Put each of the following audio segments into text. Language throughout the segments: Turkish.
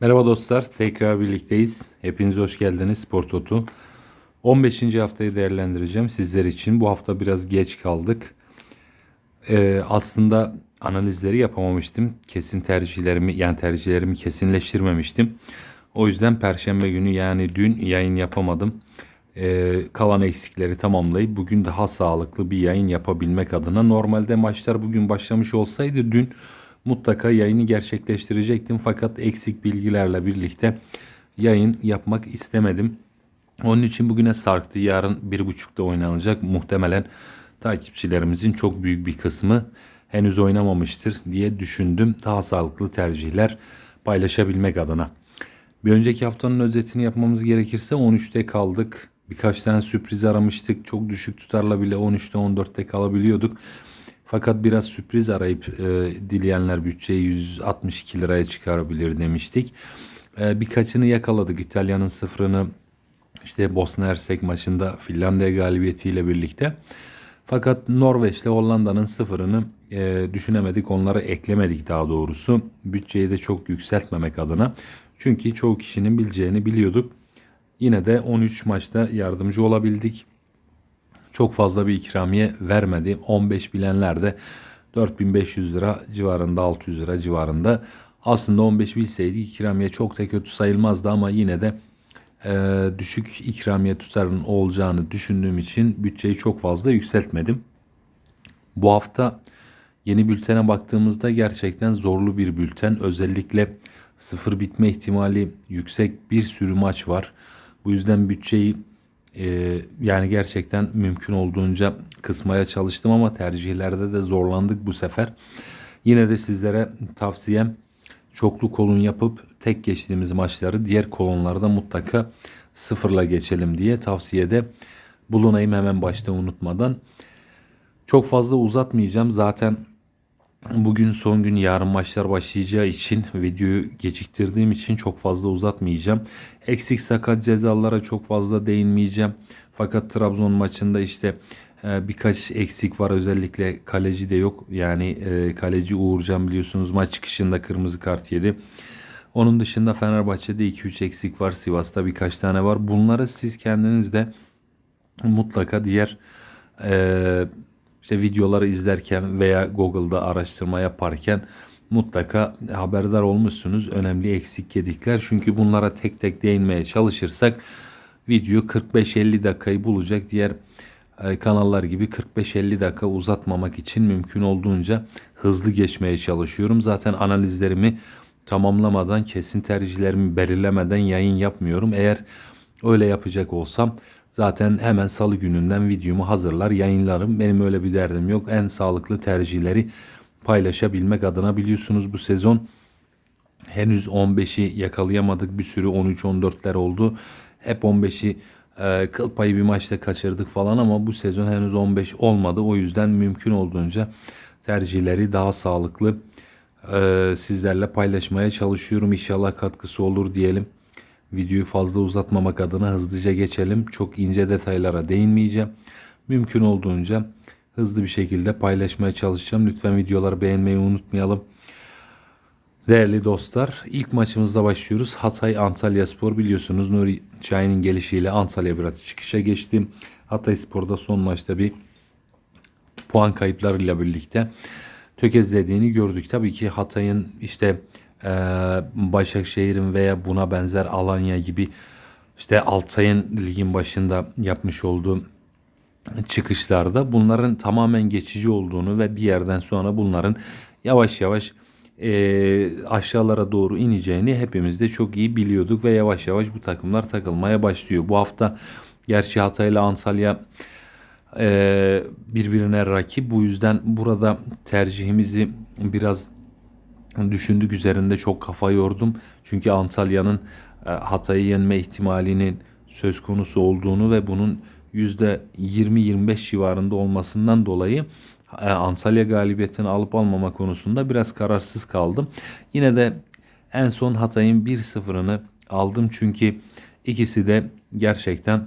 Merhaba dostlar, tekrar birlikteyiz. Hepiniz hoş geldiniz Spor Toto. 15. haftayı değerlendireceğim sizler için. Bu hafta biraz geç kaldık. Ee, aslında analizleri yapamamıştım. Kesin tercihlerimi, yani tercihlerimi kesinleştirmemiştim. O yüzden Perşembe günü yani dün yayın yapamadım. Ee, kalan eksikleri tamamlayıp bugün daha sağlıklı bir yayın yapabilmek adına. Normalde maçlar bugün başlamış olsaydı dün mutlaka yayını gerçekleştirecektim. Fakat eksik bilgilerle birlikte yayın yapmak istemedim. Onun için bugüne sarktı. Yarın bir buçukta oynanacak. Muhtemelen takipçilerimizin çok büyük bir kısmı henüz oynamamıştır diye düşündüm. Daha sağlıklı tercihler paylaşabilmek adına. Bir önceki haftanın özetini yapmamız gerekirse 13'te kaldık. Birkaç tane sürpriz aramıştık. Çok düşük tutarla bile 13'te 14'te kalabiliyorduk. Fakat biraz sürpriz arayıp e, dileyenler bütçeyi 162 liraya çıkarabilir demiştik. E, birkaçını yakaladık. İtalya'nın sıfırını işte Bosna Hersek maçında Finlandiya galibiyetiyle birlikte. Fakat Norveç ile Hollanda'nın sıfırını e, düşünemedik. Onları eklemedik daha doğrusu. Bütçeyi de çok yükseltmemek adına. Çünkü çoğu kişinin bileceğini biliyorduk. Yine de 13 maçta yardımcı olabildik. Çok fazla bir ikramiye vermedi. 15 bilenler de 4500 lira civarında 600 lira civarında. Aslında 15 bilseydik ikramiye çok da kötü sayılmazdı ama yine de e, düşük ikramiye tutarının olacağını düşündüğüm için bütçeyi çok fazla yükseltmedim. Bu hafta yeni bültene baktığımızda gerçekten zorlu bir bülten. Özellikle sıfır bitme ihtimali yüksek bir sürü maç var. Bu yüzden bütçeyi e, yani gerçekten mümkün olduğunca kısmaya çalıştım ama tercihlerde de zorlandık bu sefer. Yine de sizlere tavsiyem çoklu kolon yapıp tek geçtiğimiz maçları diğer kolonlarda mutlaka sıfırla geçelim diye tavsiyede bulunayım hemen başta unutmadan. Çok fazla uzatmayacağım. Zaten bugün son gün yarın maçlar başlayacağı için videoyu geciktirdiğim için çok fazla uzatmayacağım. Eksik sakat cezalara çok fazla değinmeyeceğim. Fakat Trabzon maçında işte e, birkaç eksik var özellikle kaleci de yok. Yani e, kaleci Uğurcan biliyorsunuz maç çıkışında kırmızı kart yedi. Onun dışında Fenerbahçe'de 2-3 eksik var. Sivas'ta birkaç tane var. Bunları siz kendiniz de mutlaka diğer e, işte videoları izlerken veya Google'da araştırma yaparken mutlaka haberdar olmuşsunuz. Önemli eksik gedikler. Çünkü bunlara tek tek değinmeye çalışırsak video 45-50 dakikayı bulacak. Diğer e, kanallar gibi 45-50 dakika uzatmamak için mümkün olduğunca hızlı geçmeye çalışıyorum. Zaten analizlerimi tamamlamadan, kesin tercihlerimi belirlemeden yayın yapmıyorum. Eğer öyle yapacak olsam zaten hemen salı gününden videomu hazırlar, yayınlarım. Benim öyle bir derdim yok. En sağlıklı tercihleri paylaşabilmek adına biliyorsunuz bu sezon henüz 15'i yakalayamadık. Bir sürü 13-14'ler oldu. Hep 15'i e, kıl payı bir maçta kaçırdık falan ama bu sezon henüz 15 olmadı. O yüzden mümkün olduğunca tercihleri daha sağlıklı e, sizlerle paylaşmaya çalışıyorum. İnşallah katkısı olur diyelim. Videoyu fazla uzatmamak adına hızlıca geçelim. Çok ince detaylara değinmeyeceğim. Mümkün olduğunca hızlı bir şekilde paylaşmaya çalışacağım. Lütfen videoları beğenmeyi unutmayalım. Değerli dostlar, ilk maçımızda başlıyoruz. Hatay Antalya Spor biliyorsunuz Nuri Şahin'in gelişiyle Antalya biraz çıkışa geçti. Hatay Spor'da son maçta bir puan kayıplarıyla birlikte tökezlediğini gördük. Tabii ki Hatay'ın işte Başakşehir'in veya buna benzer Alanya gibi işte Altay'ın ligin başında yapmış olduğu çıkışlarda bunların tamamen geçici olduğunu ve bir yerden sonra bunların yavaş yavaş e, aşağılara doğru ineceğini hepimiz de çok iyi biliyorduk ve yavaş yavaş bu takımlar takılmaya başlıyor. Bu hafta gerçi Hatay ile Antalya e, birbirine rakip. Bu yüzden burada tercihimizi biraz düşündük üzerinde çok kafa yordum. Çünkü Antalya'nın e, Hatay'ı yenme ihtimalinin söz konusu olduğunu ve bunun %20-25 civarında olmasından dolayı e, Antalya galibiyetini alıp almama konusunda biraz kararsız kaldım. Yine de en son Hatay'ın 1-0'ını aldım çünkü ikisi de gerçekten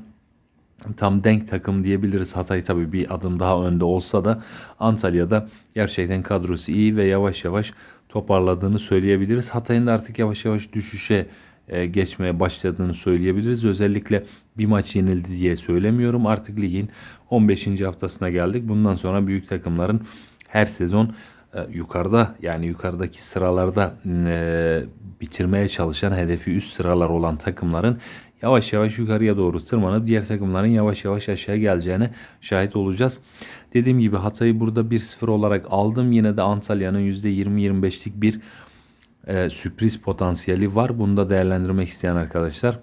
tam denk takım diyebiliriz. Hatay tabii bir adım daha önde olsa da Antalya'da gerçekten kadrosu iyi ve yavaş yavaş toparladığını söyleyebiliriz. Hatay'ın da artık yavaş yavaş düşüşe e, geçmeye başladığını söyleyebiliriz. Özellikle bir maç yenildi diye söylemiyorum. Artık ligin 15. haftasına geldik. Bundan sonra büyük takımların her sezon e, yukarıda yani yukarıdaki sıralarda e, bitirmeye çalışan hedefi üst sıralar olan takımların yavaş yavaş yukarıya doğru tırmanıp diğer takımların yavaş yavaş aşağı geleceğine şahit olacağız. Dediğim gibi Hatay'ı burada 1-0 olarak aldım. Yine de Antalya'nın %20-25'lik bir e, sürpriz potansiyeli var. Bunu da değerlendirmek isteyen arkadaşlar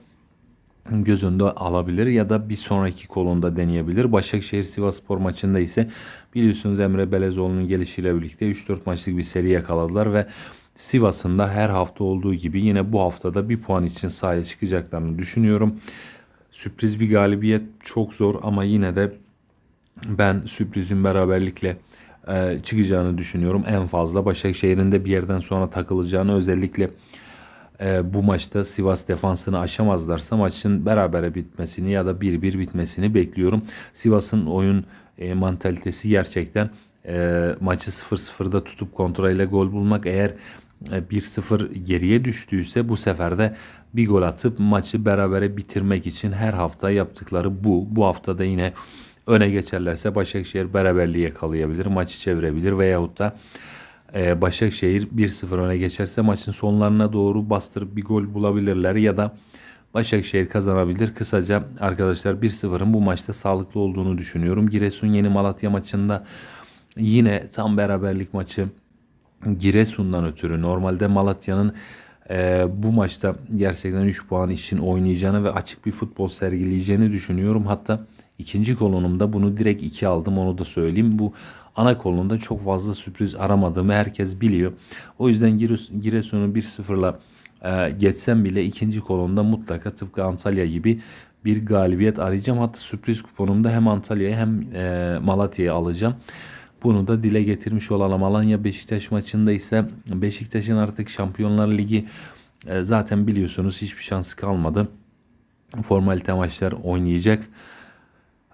göz önünde alabilir ya da bir sonraki kolonda deneyebilir. Başakşehir Sivasspor maçında ise biliyorsunuz Emre Belezoğlu'nun gelişiyle birlikte 3-4 maçlık bir seri yakaladılar ve Sivas'ın da her hafta olduğu gibi yine bu haftada bir puan için sahaya çıkacaklarını düşünüyorum. Sürpriz bir galibiyet çok zor ama yine de ben sürprizin beraberlikle e, çıkacağını düşünüyorum. En fazla Başakşehir'in de bir yerden sonra takılacağını özellikle e, bu maçta Sivas defansını aşamazlarsa maçın berabere bitmesini ya da 1-1 bitmesini bekliyorum. Sivas'ın oyun e, mantalitesi gerçekten e, maçı 0-0'da tutup kontrolle gol bulmak eğer e, 1-0 geriye düştüyse bu sefer de bir gol atıp maçı berabere bitirmek için her hafta yaptıkları bu. Bu hafta da yine öne geçerlerse Başakşehir beraberliği yakalayabilir, maçı çevirebilir veyahut da e, Başakşehir 1-0 öne geçerse maçın sonlarına doğru bastırıp bir gol bulabilirler ya da Başakşehir kazanabilir. Kısaca arkadaşlar 1-0'ın bu maçta sağlıklı olduğunu düşünüyorum. Giresun Yeni Malatya maçında yine tam beraberlik maçı Giresun'dan ötürü normalde Malatya'nın e, bu maçta gerçekten 3 puan için oynayacağını ve açık bir futbol sergileyeceğini düşünüyorum. Hatta ikinci kolonumda bunu direkt 2 aldım onu da söyleyeyim. Bu ana kolonda çok fazla sürpriz aramadığımı herkes biliyor. O yüzden Giresun'u 1-0'la e, geçsem bile ikinci kolonda mutlaka tıpkı Antalya gibi bir galibiyet arayacağım. Hatta sürpriz kuponumda hem Antalya'yı hem e, Malatya'yı alacağım. Bunu da dile getirmiş olalım. Alanya Beşiktaş maçında ise Beşiktaş'ın artık Şampiyonlar Ligi e, zaten biliyorsunuz hiçbir şansı kalmadı. Formalite maçlar oynayacak.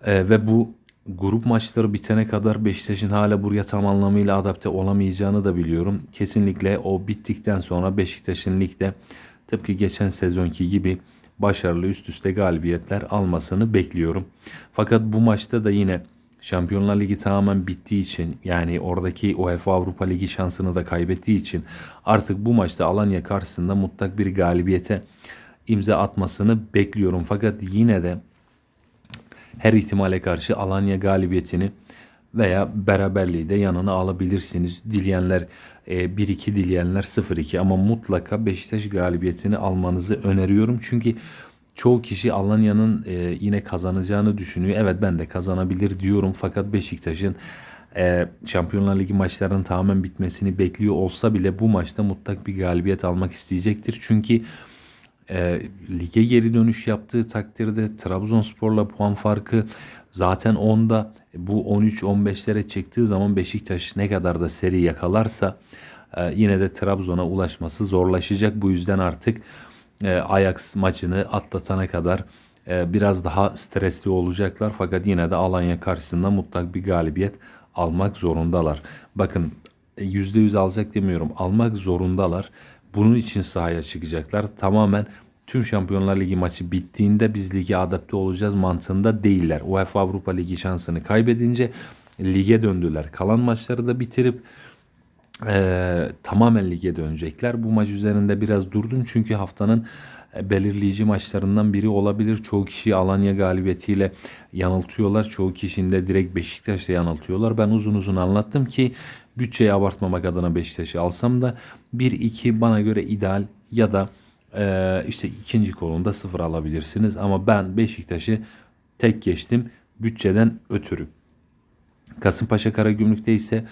E, ve bu grup maçları bitene kadar Beşiktaş'ın hala buraya tam anlamıyla adapte olamayacağını da biliyorum. Kesinlikle o bittikten sonra Beşiktaş'ın ligde tıpkı geçen sezonki gibi başarılı üst üste galibiyetler almasını bekliyorum. Fakat bu maçta da yine Şampiyonlar Ligi tamamen bittiği için yani oradaki UEFA Avrupa Ligi şansını da kaybettiği için artık bu maçta Alanya karşısında mutlak bir galibiyete imza atmasını bekliyorum. Fakat yine de her ihtimale karşı Alanya galibiyetini veya beraberliği de yanına alabilirsiniz. Dileyenler 1-2 e, dileyenler 0-2 ama mutlaka Beşiktaş galibiyetini almanızı öneriyorum. Çünkü çoğu kişi Alanya'nın e, yine kazanacağını düşünüyor. Evet ben de kazanabilir diyorum fakat Beşiktaş'ın e, Şampiyonlar Ligi maçlarının tamamen bitmesini bekliyor olsa bile bu maçta mutlak bir galibiyet almak isteyecektir. Çünkü e, lige geri dönüş yaptığı takdirde Trabzonspor'la puan farkı zaten 10'da bu 13-15'lere çıktığı zaman Beşiktaş ne kadar da seri yakalarsa e, yine de Trabzon'a ulaşması zorlaşacak. Bu yüzden artık e, Ajax maçını atlatana kadar e, biraz daha stresli olacaklar. Fakat yine de Alanya karşısında mutlak bir galibiyet almak zorundalar. Bakın %100 alacak demiyorum. Almak zorundalar. Bunun için sahaya çıkacaklar. Tamamen tüm Şampiyonlar Ligi maçı bittiğinde biz lige adapte olacağız mantığında değiller. UEFA Avrupa Ligi şansını kaybedince lige döndüler. Kalan maçları da bitirip e, tamamen lige dönecekler. Bu maç üzerinde biraz durdum çünkü haftanın e, belirleyici maçlarından biri olabilir. Çoğu kişi Alanya galibiyetiyle yanıltıyorlar. Çoğu kişinin de direkt Beşiktaş'la yanıltıyorlar. Ben uzun uzun anlattım ki bütçeyi abartmamak adına Beşiktaş'ı alsam da 1-2 bana göre ideal ya da e, işte ikinci kolunda sıfır alabilirsiniz. Ama ben Beşiktaş'ı tek geçtim bütçeden ötürü. Kasımpaşa Karagümrük'te ise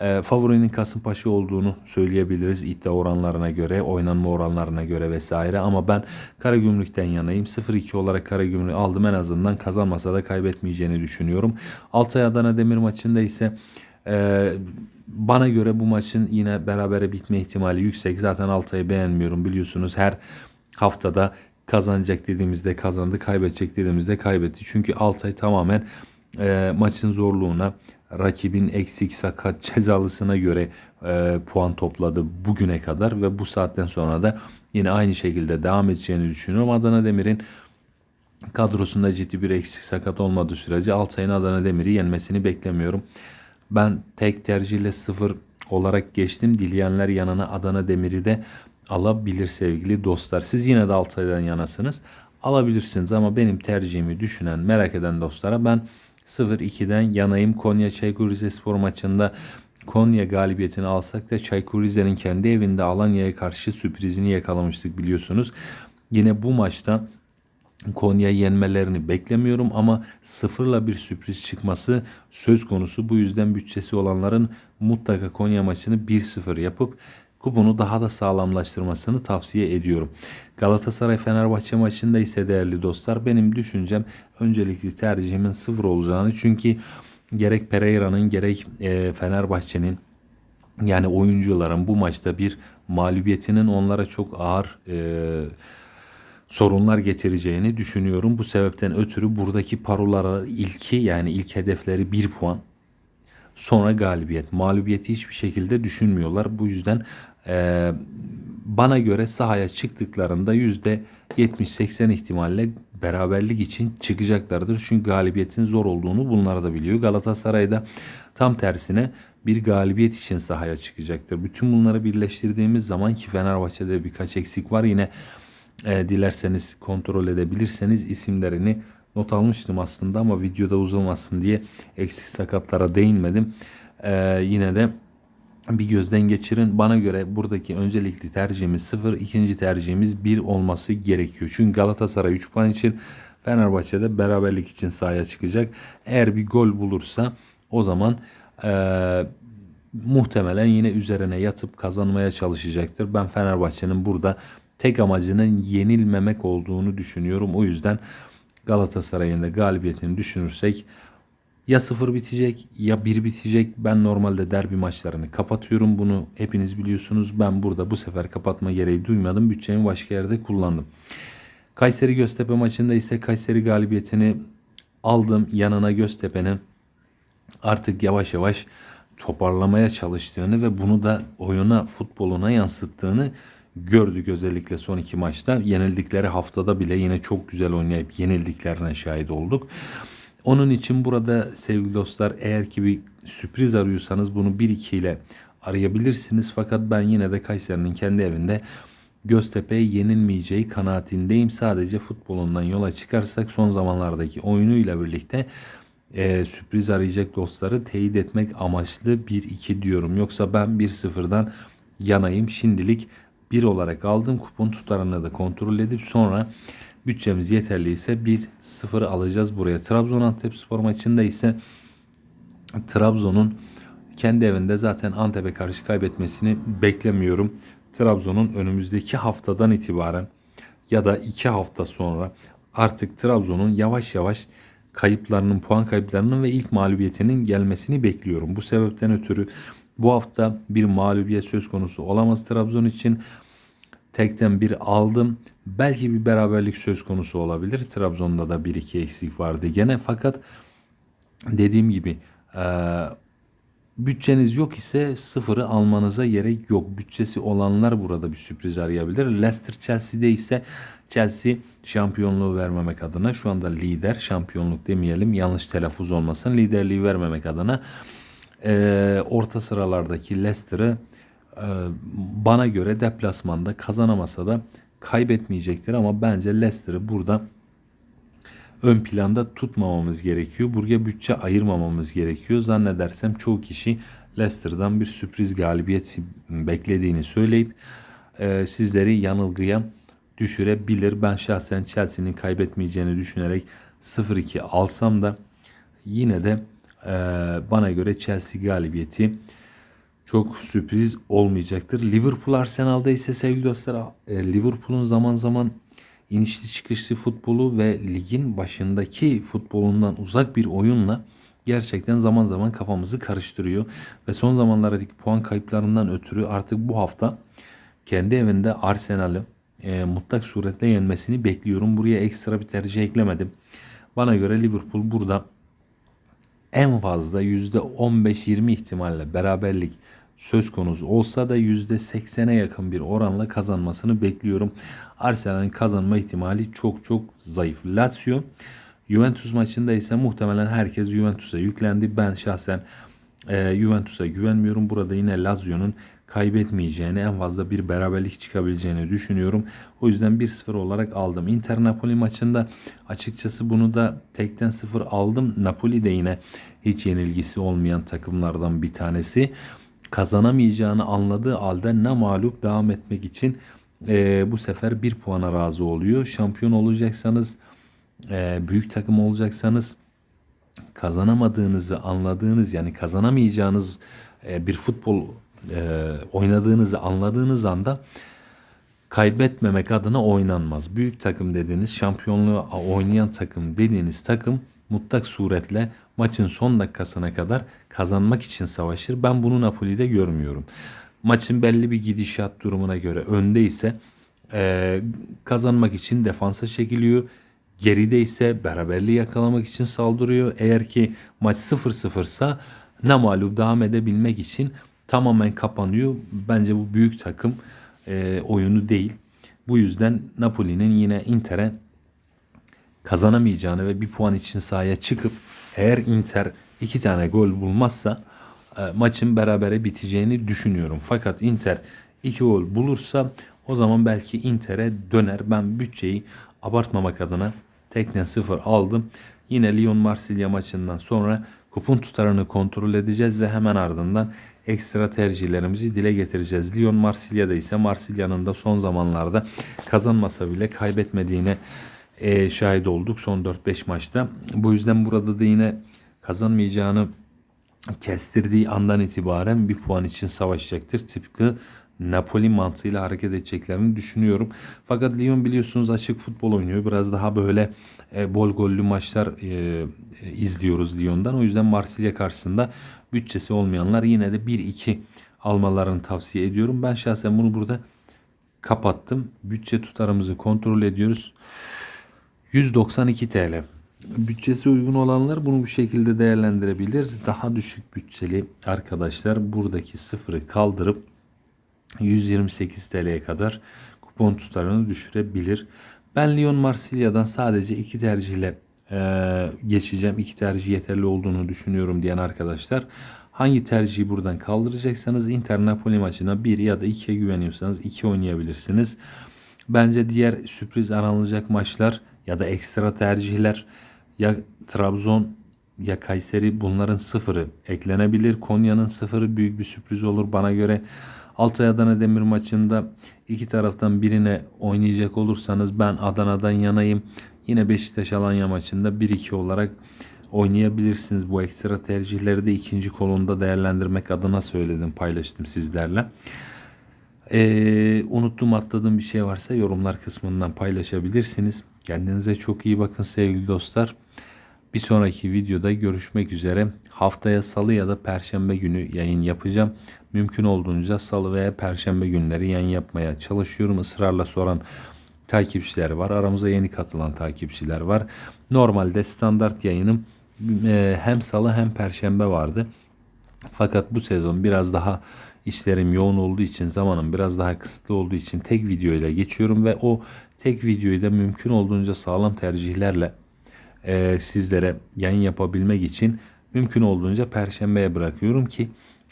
e, favorinin Kasımpaşa olduğunu söyleyebiliriz iddia oranlarına göre, oynanma oranlarına göre vesaire. Ama ben Karagümrük'ten yanayım. 0-2 olarak Karagümrük aldım en azından kazanmasa da kaybetmeyeceğini düşünüyorum. Altay Adana Demir maçında ise e, bana göre bu maçın yine berabere bitme ihtimali yüksek. Zaten Altay'ı beğenmiyorum biliyorsunuz. Her haftada kazanacak dediğimizde kazandı, kaybedecek dediğimizde kaybetti. Çünkü Altay tamamen e, maçın zorluğuna, rakibin eksik sakat cezalısına göre e, puan topladı bugüne kadar ve bu saatten sonra da yine aynı şekilde devam edeceğini düşünüyorum. Adana Demir'in kadrosunda ciddi bir eksik sakat olmadığı sürece Altay'ın Adana Demir'i yenmesini beklemiyorum. Ben tek tercihle sıfır olarak geçtim. Dileyenler yanına Adana Demir'i de alabilir sevgili dostlar. Siz yine de Altay'dan yanasınız. Alabilirsiniz ama benim tercihimi düşünen, merak eden dostlara ben 0-2'den yanayım. Konya Çaykur Rizespor maçında Konya galibiyetini alsak da Çaykur Rize'nin kendi evinde Alanya'ya karşı sürprizini yakalamıştık biliyorsunuz. Yine bu maçta Konya yenmelerini beklemiyorum ama sıfırla bir sürpriz çıkması söz konusu. Bu yüzden bütçesi olanların mutlaka Konya maçını 1-0 yapıp kuponu daha da sağlamlaştırmasını tavsiye ediyorum. Galatasaray Fenerbahçe maçında ise değerli dostlar benim düşüncem öncelikli tercihimin sıfır olacağını çünkü gerek Pereira'nın gerek e, Fenerbahçe'nin yani oyuncuların bu maçta bir mağlubiyetinin onlara çok ağır e, sorunlar getireceğini düşünüyorum. Bu sebepten ötürü buradaki parolara ilki yani ilk hedefleri 1 puan. Sonra galibiyet. Mağlubiyeti hiçbir şekilde düşünmüyorlar. Bu yüzden e, bana göre sahaya çıktıklarında %70-80 ihtimalle beraberlik için çıkacaklardır. Çünkü galibiyetin zor olduğunu bunlar da biliyor. Galatasaray'da tam tersine bir galibiyet için sahaya çıkacaktır. Bütün bunları birleştirdiğimiz zaman ki Fenerbahçe'de birkaç eksik var. Yine e, dilerseniz kontrol edebilirseniz isimlerini not almıştım aslında ama videoda uzamasın diye eksik sakatlara değinmedim. E, yine de bir gözden geçirin. Bana göre buradaki öncelikli tercihimiz 0, ikinci tercihimiz 1 olması gerekiyor. Çünkü Galatasaray 3 puan için Fenerbahçe'de beraberlik için sahaya çıkacak. Eğer bir gol bulursa o zaman e, muhtemelen yine üzerine yatıp kazanmaya çalışacaktır. Ben Fenerbahçe'nin burada tek amacının yenilmemek olduğunu düşünüyorum. O yüzden Galatasaray'ın da galibiyetini düşünürsek ya 0 bitecek ya 1 bitecek. Ben normalde derbi maçlarını kapatıyorum. Bunu hepiniz biliyorsunuz. Ben burada bu sefer kapatma gereği duymadım. Bütçemi başka yerde kullandım. Kayseri Göztepe maçında ise Kayseri galibiyetini aldım. Yanına Göztepe'nin artık yavaş yavaş toparlamaya çalıştığını ve bunu da oyuna, futboluna yansıttığını gördük özellikle son iki maçta. Yenildikleri haftada bile yine çok güzel oynayıp yenildiklerine şahit olduk. Onun için burada sevgili dostlar eğer ki bir sürpriz arıyorsanız bunu 1-2 ile arayabilirsiniz. Fakat ben yine de Kayseri'nin kendi evinde Göztepe'ye yenilmeyeceği kanaatindeyim. Sadece futbolundan yola çıkarsak son zamanlardaki oyunuyla birlikte e, sürpriz arayacak dostları teyit etmek amaçlı 1-2 diyorum. Yoksa ben 1-0'dan yanayım. Şimdilik 1 olarak aldım. Kupon tutarını da kontrol edip sonra bütçemiz yeterliyse 1-0 alacağız buraya. Trabzon Antep spor maçında ise Trabzon'un kendi evinde zaten Antep'e karşı kaybetmesini beklemiyorum. Trabzon'un önümüzdeki haftadan itibaren ya da 2 hafta sonra artık Trabzon'un yavaş yavaş kayıplarının, puan kayıplarının ve ilk mağlubiyetinin gelmesini bekliyorum. Bu sebepten ötürü bu hafta bir mağlubiyet söz konusu olamaz Trabzon için. Tekten bir aldım. Belki bir beraberlik söz konusu olabilir. Trabzon'da da bir iki eksik vardı gene. Fakat dediğim gibi e, bütçeniz yok ise sıfırı almanıza gerek yok. Bütçesi olanlar burada bir sürpriz arayabilir. Leicester Chelsea'de ise Chelsea şampiyonluğu vermemek adına şu anda lider şampiyonluk demeyelim yanlış telaffuz olmasın liderliği vermemek adına e, orta sıralardaki Leicester'ı bana göre deplasmanda kazanamasa da kaybetmeyecektir ama bence Leicester'ı burada ön planda tutmamamız gerekiyor. Buraya bütçe ayırmamamız gerekiyor. Zannedersem çoğu kişi Leicester'dan bir sürpriz galibiyet beklediğini söyleyip e, sizleri yanılgıya düşürebilir. Ben şahsen Chelsea'nin kaybetmeyeceğini düşünerek 0-2 alsam da yine de e, bana göre Chelsea galibiyeti çok sürpriz olmayacaktır. Liverpool Arsenal'da ise sevgili dostlar e, Liverpool'un zaman zaman inişli çıkışlı futbolu ve ligin başındaki futbolundan uzak bir oyunla gerçekten zaman zaman kafamızı karıştırıyor. Ve son zamanlardaki puan kayıplarından ötürü artık bu hafta kendi evinde Arsenal'ı e, mutlak suretle yenmesini bekliyorum. Buraya ekstra bir tercih eklemedim. Bana göre Liverpool burada en fazla %15-20 ihtimalle beraberlik söz konusu olsa da %80'e yakın bir oranla kazanmasını bekliyorum. Arsenal'in kazanma ihtimali çok çok zayıf. Lazio Juventus maçında ise muhtemelen herkes Juventus'a yüklendi. Ben şahsen e, Juventus'a güvenmiyorum. Burada yine Lazio'nun kaybetmeyeceğini, en fazla bir beraberlik çıkabileceğini düşünüyorum. O yüzden 1-0 olarak aldım. Inter Napoli maçında açıkçası bunu da tekten 0 aldım. Napoli de yine hiç yenilgisi olmayan takımlardan bir tanesi. Kazanamayacağını anladığı halde ne mağlup devam etmek için e, bu sefer bir puana razı oluyor. Şampiyon olacaksanız, e, büyük takım olacaksanız kazanamadığınızı anladığınız yani kazanamayacağınız e, bir futbol e, oynadığınızı anladığınız anda kaybetmemek adına oynanmaz. Büyük takım dediğiniz şampiyonluğu oynayan takım dediğiniz takım mutlak suretle maçın son dakikasına kadar kazanmak için savaşır. Ben bunu Napoli'de görmüyorum. Maçın belli bir gidişat durumuna göre önde ise e, kazanmak için defansa çekiliyor. Geride ise beraberliği yakalamak için saldırıyor. Eğer ki maç 0-0 ise ne mağlup devam edebilmek için tamamen kapanıyor. Bence bu büyük takım e, oyunu değil. Bu yüzden Napoli'nin yine Inter'e kazanamayacağını ve bir puan için sahaya çıkıp eğer Inter iki tane gol bulmazsa e, maçın berabere biteceğini düşünüyorum. Fakat Inter iki gol bulursa o zaman belki Inter'e döner. Ben bütçeyi abartmamak adına teknen sıfır aldım. Yine Lyon Marsilya maçından sonra kupon tutarını kontrol edeceğiz ve hemen ardından ekstra tercihlerimizi dile getireceğiz. Lyon Marsilya'da ise Marsilya'nın da son zamanlarda kazanmasa bile kaybetmediğine e, şahit olduk son 4-5 maçta. Bu yüzden burada da yine kazanmayacağını kestirdiği andan itibaren bir puan için savaşacaktır. Tıpkı Napoli mantığıyla hareket edeceklerini düşünüyorum. Fakat Lyon biliyorsunuz açık futbol oynuyor. Biraz daha böyle e, bol gollü maçlar e, e, izliyoruz Lyon'dan. O yüzden Marsilya karşısında bütçesi olmayanlar yine de 1-2 almalarını tavsiye ediyorum. Ben şahsen bunu burada kapattım. Bütçe tutarımızı kontrol ediyoruz. 192 TL. Bütçesi uygun olanlar bunu bu şekilde değerlendirebilir. Daha düşük bütçeli arkadaşlar buradaki sıfırı kaldırıp 128 TL'ye kadar kupon tutarını düşürebilir. Ben Lyon Marsilya'dan sadece iki tercihle e, geçeceğim. İki tercih yeterli olduğunu düşünüyorum diyen arkadaşlar. Hangi tercihi buradan kaldıracaksanız Inter Napoli maçına 1 ya da 2'ye güveniyorsanız 2 oynayabilirsiniz. Bence diğer sürpriz aranılacak maçlar ya da ekstra tercihler ya Trabzon ya Kayseri bunların sıfırı eklenebilir. Konya'nın sıfırı büyük bir sürpriz olur bana göre. Altay Adana Demir maçında iki taraftan birine oynayacak olursanız ben Adana'dan yanayım. Yine Beşiktaş Alanya maçında 1-2 olarak oynayabilirsiniz. Bu ekstra tercihleri de ikinci kolunda değerlendirmek adına söyledim, paylaştım sizlerle. Ee, unuttuğum atladığım bir şey varsa yorumlar kısmından paylaşabilirsiniz. Kendinize çok iyi bakın sevgili dostlar. Bir sonraki videoda görüşmek üzere. Haftaya salı ya da perşembe günü yayın yapacağım. Mümkün olduğunca salı veya perşembe günleri yayın yapmaya çalışıyorum. Israrla soran takipçiler var. Aramıza yeni katılan takipçiler var. Normalde standart yayınım e, hem salı hem perşembe vardı. Fakat bu sezon biraz daha işlerim yoğun olduğu için zamanım biraz daha kısıtlı olduğu için tek video ile geçiyorum ve o tek videoyu da mümkün olduğunca sağlam tercihlerle e, sizlere yayın yapabilmek için mümkün olduğunca perşembeye bırakıyorum ki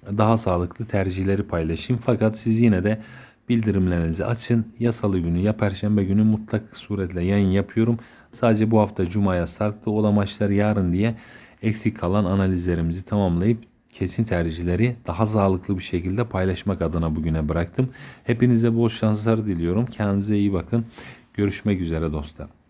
daha sağlıklı tercihleri paylaşayım. Fakat siz yine de bildirimlerinizi açın. Ya salı günü ya perşembe günü mutlak suretle yayın yapıyorum. Sadece bu hafta cumaya sarktı. O da yarın diye eksik kalan analizlerimizi tamamlayıp kesin tercihleri daha sağlıklı bir şekilde paylaşmak adına bugüne bıraktım. Hepinize bol şanslar diliyorum. Kendinize iyi bakın. Görüşmek üzere dostlar.